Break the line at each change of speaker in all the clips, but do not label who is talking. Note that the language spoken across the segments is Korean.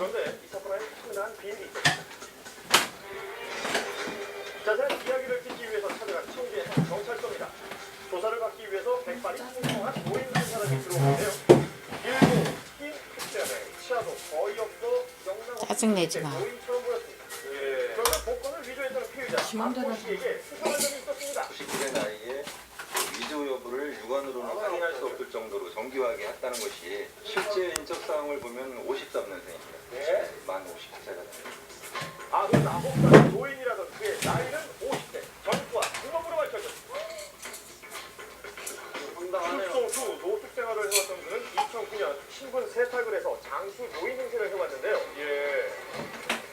그런데 이 사건에 상당한 비밀이 있었습니다. 자세한 이야기를 듣기 위해서 찾아간 청주의 한 경찰서입니다. 조사를 받기 위해서 백발이 풍성한 노인 한 사람이 들어오는데요. 일부 흰 흑변에 치아도 거의 없어 영상
짜증내지 마.
노인처럼 보였습니다. 예. 그런데 복권을 위조했다는 피의자 박모 씨에게 수상한 점이 있었습니다.
90세 나이에 위조 여부를 육안으로는 정도로 정교하게 했다는 것이 실제 인적 사항을 보면 53년생입니다.
네.
만 59세가 됩니다.
아, 그 나복사는 노인이라던 그의 나이는 50대, 전과 중업으로 밝혀졌습니다. 출소 후 노숙 생활을 해왔던 그는 2009년 신분 세탁을 해서 장수 노인 행세를 해왔는데요. 예.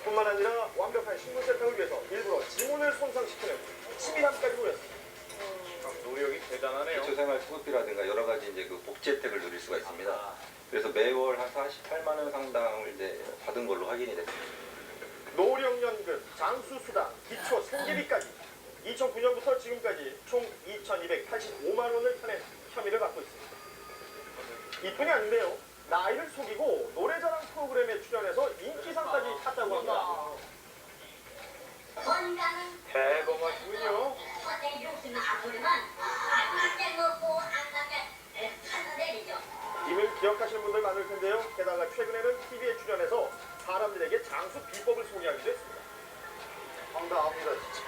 뿐만 아니라 완벽한 신분 세탁을 위해서 일부러 지문을 손상시키는 치밀함까지 보였습니다. 참 노력이 대단하네요.
기초생활 수급비라든가 여러 가지 이제 그 복지 혜택을 누릴 수가 있습니다. 그래서 매월 한 48만 원 상당을 이제 받은 걸로 확인이 됐습니다.
노령연금, 장수수당, 기초 생계비까지 2009년부터 지금까지 총 2,285만 원을 타낸 혐의를 받고 있습니다. 이뿐이 아닌데요. 나이를 속이고 노래자랑 프로그램에 출연해서 인기상까지 탔다고 합니다. 대범하시군요. 이를 기억하시는 분들 많을 텐데요. 게다가 최근에는 TV에 출연해서 사람들에게 장수 비법을 소개하기도 했습니다. 황당합니다, 진짜.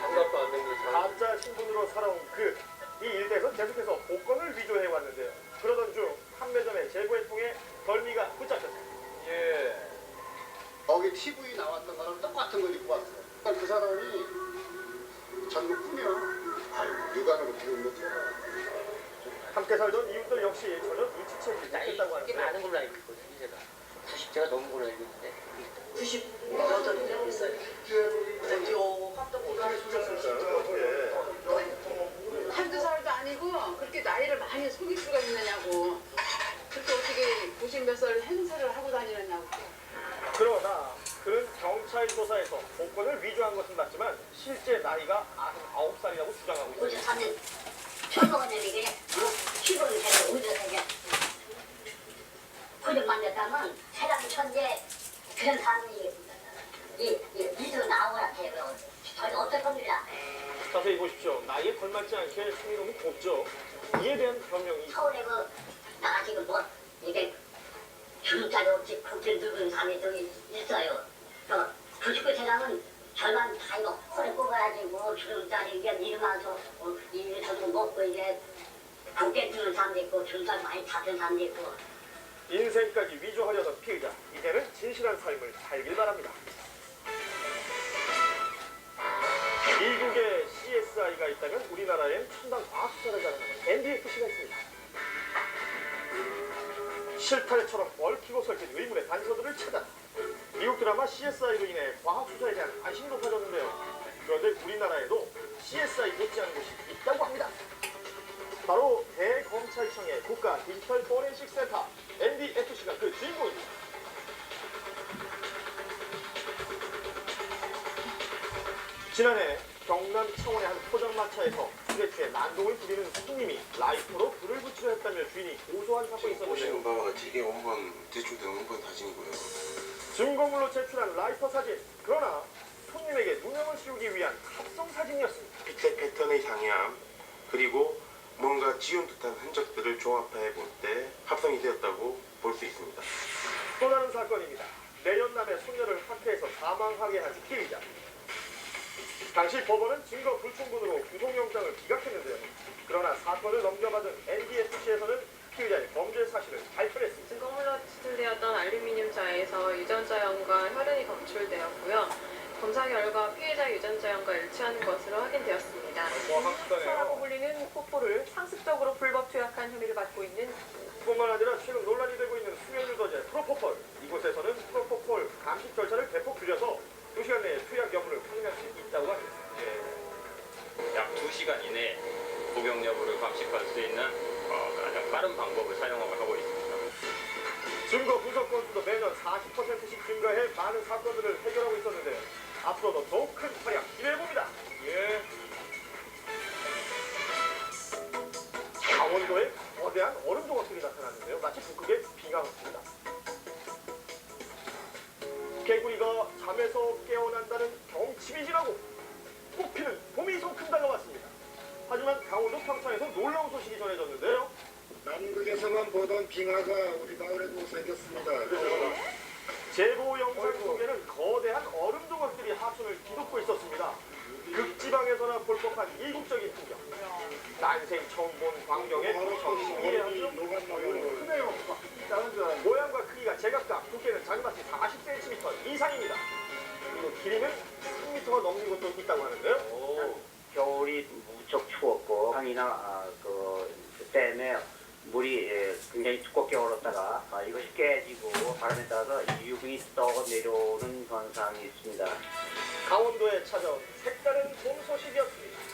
상답도 안 됩니다.
가짜 신분으로 살아온 그 이 일대에서 계속해서 복권을 위조해 왔는데요. 그러던 중 판매점의 제보를 통해 덜미가 붙잡혔습니다.
예.
거기 TV 나왔던 거랑 똑같은 걸 입고 왔어. 그러니까 그 사람이 전국 꾸며 아유 육안으로 비우면 돼.
함께 살던 이웃들 역시 전혀 눈치채지 못했다고
꽤
하는데
많은 걸로 알고 있거든요, 제가. 90대가 넘은 걸로 알고 있는데.
98년도 있어요. 근데 요 합동보다는
한두 살도 아니고 그렇게 나이를 많이 속일 수가 있느냐고 그렇게 어떻게 90 몇 살 행세를 하고 다니느냐고
경찰 조사에서 복권을 위조한 것은 맞지만 실제 나이가 99살이라고 주장하고 있습니다.
53년 젊어가 되는 게 피부를 제가 올려서 이제 그릇만 됐다면 세상 천재 그런 사람이 이, 이 미소 나오라 해요. 저희 어떨 겁니다.
자세히 보십시오. 나이에 걸맞지 않게 성희롱이 곱죠. 이에 대한 변명이
서울에 그 나가 지금 뭐 이게 주름살이 없이 그렇게 늙은 사람이 저기 있어요. 그 99세랑은 절반 다 이거 허리 꼽아가지고 주름살이 이게 일어나서 어, 이에서도 먹고 이제 곱게 뜨는 사람도 있고 주름살 많이 잡힌 사람도 있고
인생까지 위조하려던 피의자. 이제는 진실한 삶을 살길 바랍니다. 미국에 CSI가 있다면 우리나라엔 첨단 과학수사를 자랑하는 NDFC가 있습니다. 실타래처럼 얽히고 설킨 의문의 단서들을 찾아 미국 드라마 CSI로 인해 과학 수사에 대한 관심이 높아졌는데요. 그런데 우리나라에도 CSI 못지않은 곳이 있다고 합니다. 바로 대검찰청의 국가 디지털 포렌식 센터 NDFC가 그 주인공입니다. 지난해 경남 창원의 한 포장마차에서 취해 난동을 부리는 손님이 라이터로 불을 붙이려 했다며 주인이 고소한 사건이 있었는데요.
바와 같이 이게 원본 대충 된 원본 사진이고요.
증거물로 제출한 라이터 사진. 그러나 손님에게 누명을 씌우기 위한 합성 사진이었습니다.
빛의 패턴의 상이함 그리고 뭔가 지운 듯한 흔적들을 조합해 볼 때 합성이 되었다고 볼 수 있습니다.
또 다른 사건입니다. 내연남의 소녀를 학대해서 사망하게 한 피의자. 당시 법원은 증거 불충분으로 구속영장을 기각했는데요. 그러나 사건을 넘겨받은 NDFC
결과 피해자 유전자형과 일치하는 것으로 확인되었습니다.
정확하네요.
불리는 폭포를 상습적으로 불법 투약한 혐의를 받고 있는
뿐만 아니라 최근 논란이 되고 있는 수면 유도제 프로포폴. 이곳에서는 프로포폴 감식 절차를 대폭 줄여서 2시간 내에 투약 여부를 확인할 수 있다고 합니다.
약 2시간 이내에 복용 여부를 감식할 수 있는 어, 가장 빠른 방법을 사용하고 하고 있습니다.
증거 분석 건수도 매년 40%씩 증가해 많은 사건들을 해결하고 있었는데요. 앞으로도 더욱 큰 활약 기대해봅니다. 예. 강원도에 거대한 얼음 조각들이 나타났는데요. 마치 북극의 빙하 같습니다. 개구리가 잠에서 깨어난다는 경칩이 지나고 꽃피는 봄이 손큼 다가왔습니다. 하지만 강원도 평창에서 놀라운 소식이 전해졌는데요.
남극에서만 보던 빙하가 우리 마을에도 생겼습니다.
제보 영상 속에는 거대한 얼음 조 법한 이국적인 풍경. 난생 처음 본 광경에. 크네요. 모양과 크기가 제각각 두께는 자그마치 40cm 이상입니다. 그리고 길이는 3m가 넘는 것도 있다고 하는데요.
겨울이 무척 추웠고 강이나 아, 그 댐에 물이 예, 굉장히 두껍게 얼었다가 아, 이것이 깨지고 바람에 따라서 유분이 떠 내려오는 현상이 있습니다.
강원도에 찾아온 색다른 봄 소식이었습니다.